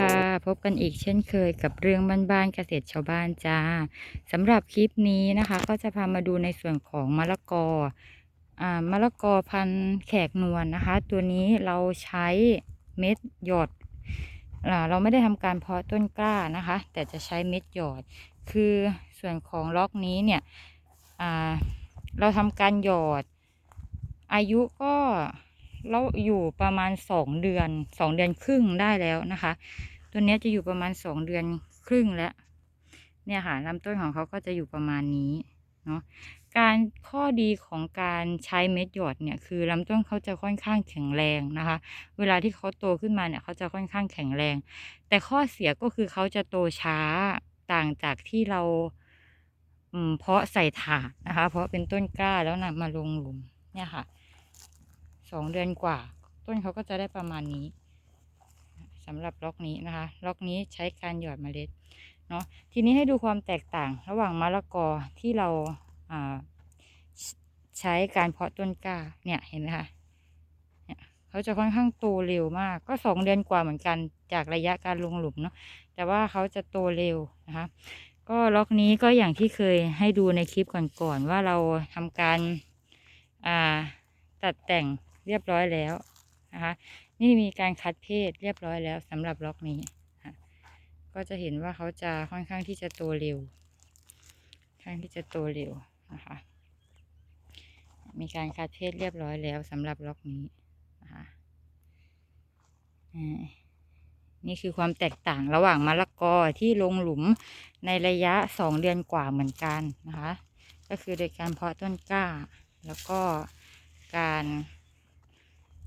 ค่ะ พบกันอีกเช่นเคยกับเรื่องบ้านๆเกษตรชาวบ้านจ้าสำหรับคลิปนี้นะคะ ก็จะพามาดูในส่วนของมะละกออ่ามะละกอพันธุ์แขกนวลนะคะ ตัวนี้เราใช้เม็ดหยอดเราไม่ได้ทำการเพาะต้นกล้านะคะ แต่จะใช้เม็ดหยอด คือส่วนของล็อกนี้เนี่ยอ่าเราทำการหยอด อายุก็ เราอยู่ประมาณสองเดือนสองเดือนครึ่งได้แล้วนะคะ ตัวนี้จะอยู่ประมาณสองเดือนครึ่งแล้ว เนี่ยค่ะลำต้นของเขาก็จะอยู่ประมาณนี้เนาะการข้อดีของการใช้เม็ดหยอดเนี่ยคือลำต้นเขาจะค่อนข้างแข็งแรงนะคะ เวลาที่เขาโตขึ้นมาเนี่ยเขาจะค่อนข้างแข็งแรง แต่ข้อเสียก็คือเขาจะโตช้าต่างจากที่เราเพาะใส่ถาดนะคะ เพราะเป็นต้นกล้าแล้วนำมาลงหลุมเนี่ยค่ะ สองเดือนกว่า ต้นเขาก็จะได้ประมาณนี้สำหรับล็อกนี้นะคะ ล็อกนี้ใช้การหยอดเมล็ดเนาะทีนี้ให้ดูความแตกต่างระหว่างมะละกอที่เราอ่าใช้การเพาะต้นกล้าเนี่ยเห็นไหมคะเนี่ยเขาจะค่อนข้างโตเร็วมาก ก็สองเดือนกว่าเหมือนกันจากระยะการลงหลุมเนาะแต่ว่าเขาจะโตเร็วนะคะก็ล็อกนี้ก็อย่างที่เคยให้ดูในคลิปก่อนๆว่าเราทำการาตัดแต่ง เรียบร้อยแล้วนะคะ นี่มีการคัดเพศเรียบร้อยแล้วสำหรับล็อกนี้ก็จะเห็นว่าเขาจะค่อนข้างที่จะโตเร็วค่อนข้างที่จะโตเร็วนะคะ มีการคัดเพศเรียบร้อยแล้วสำหรับล็อกนี้นะคะนี่คือความแตกต่างระหว่างมะละกอที่ลงหลุมในระยะสองเดือนกว่าเหมือนกันนะคะ ก็คือโดยการเพาะต้นกล้า แล้วก็การ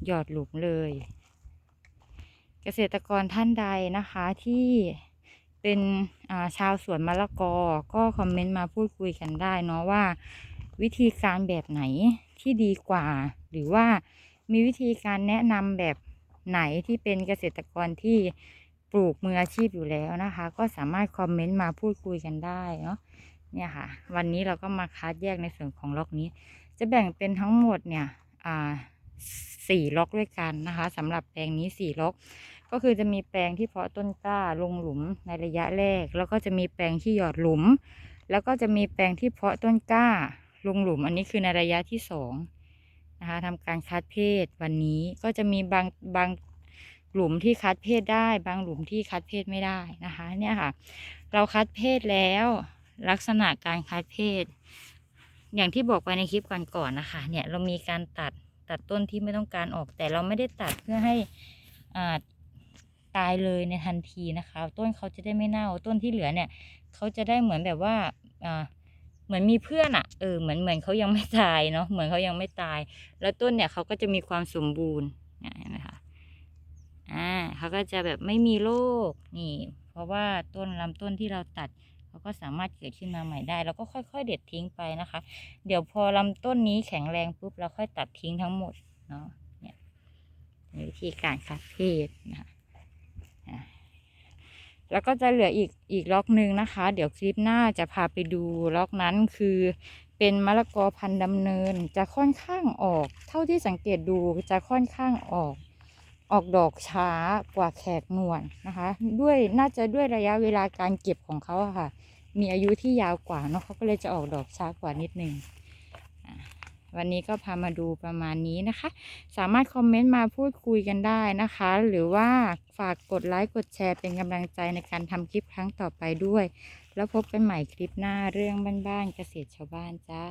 หยอดหลุมเลย เกษตรกรท่านใดนะคะที่เป็นาชาวสวนมะละกอ ก็คอมเมนต์มาพูดคุยกันได้เนาะว่า วิธีการแบบไหนที่ดีกว่า หรือว่ามีวิธีการแนะนำแบบไหนที่เป็นเกษตรกรที่ปลูกมืออาชีพอยู่แล้วนะคะ ก็สามารถคอมเมนต์มาพูดคุยกันได้เนาะเนี่ยค่ะ วันนี้เราก็มาคัดแยกในส่วนของล็อกนี้ จะแบ่งเป็นทั้งหมดเนี่ยอ่า สี่ล็อกด้วยกันนะคะสำหรับแปลงนี้สี่ล็อก ก็คือจะมีแปลงที่เพาะต้นกล้าลงหลุมในระยะแรก แล้วก็จะมีแปลงที่หยอดหลุม แล้วก็จะมีแปลงที่เพาะต้นกล้าลงหลุม อันนี้คือในระยะที่สองนะคะทำการคัดเพศวันนี้ก็จะมีบางบางหลุมที่คัดเพศได้ บางหลุมที่คัดเพศไม่ได้นะคะเนี่ยค่ะ เราคัดเพศแล้วลักษณะการคัดเพศ อย่างที่บอกไปในคลิปก่อนๆนะคะ เนี่ยเรามีการตัด ตัดต้นที่ไม่ต้องการออก แต่เราไม่ได้ตัดเพื่อให้อ่าตายเลยในทันทีนะคะ ต้นเขาจะได้ไม่เน่า ต้นที่เหลือเนี่ยเขาจะได้เหมือนแบบว่าอ่าเหมือนมีเพื่อนอะเออเหมือนเหมือนเขายังไม่ตายเนาะเหมือนเขายังไม่ตาย แล้วต้นเนี่ยเขาก็จะมีความสมบูรณ์เนี่ยเห็นไหมคะอ่าเขาก็จะแบบไม่มีโรคนี่ เพราะว่าต้นลำต้นที่เราตัด เขาก็สามารถเกิดขึ้นมาใหม่ได้ แล้วก็ค่อยๆ เด็ดทิ้งไปนะคะ เดี๋ยวพอลำต้นนี้แข็งแรงปุ๊บเราค่อยตัดทิ้งทั้งหมดเนาะเนี่ยวิธีการคัดเพศนะคะอะแล้วก็จะเหลืออีกอีกล็อกหนึ่งนะคะ เดี๋ยวคลิปหน้าจะพาไปดูล็อกนั้นคือเป็นมะละกอพันธุ์ดำเนินจะค่อนข้างออก เท่าที่สังเกตดูจะค่อนข้างออก ออกดอกช้ากว่าแขกนวลนะคะ ด้วยน่าจะด้วยระยะเวลาการเก็บของเขาค่ะ มีอายุที่ยาวกว่าเนาะเขาก็เลยจะออกดอกช้ากว่านิดนึงอะวันนี้ก็พามาดูประมาณนี้นะคะ สามารถคอมเมนต์มาพูดคุยกันได้นะคะ หรือว่าฝากกดไลค์กดแชร์เป็นกำลังใจในการทำคลิปครั้งต่อไปด้วย แล้วพบกันใหม่คลิปหน้าเรื่องบ้านๆเกษตรชาวบ้านจ้า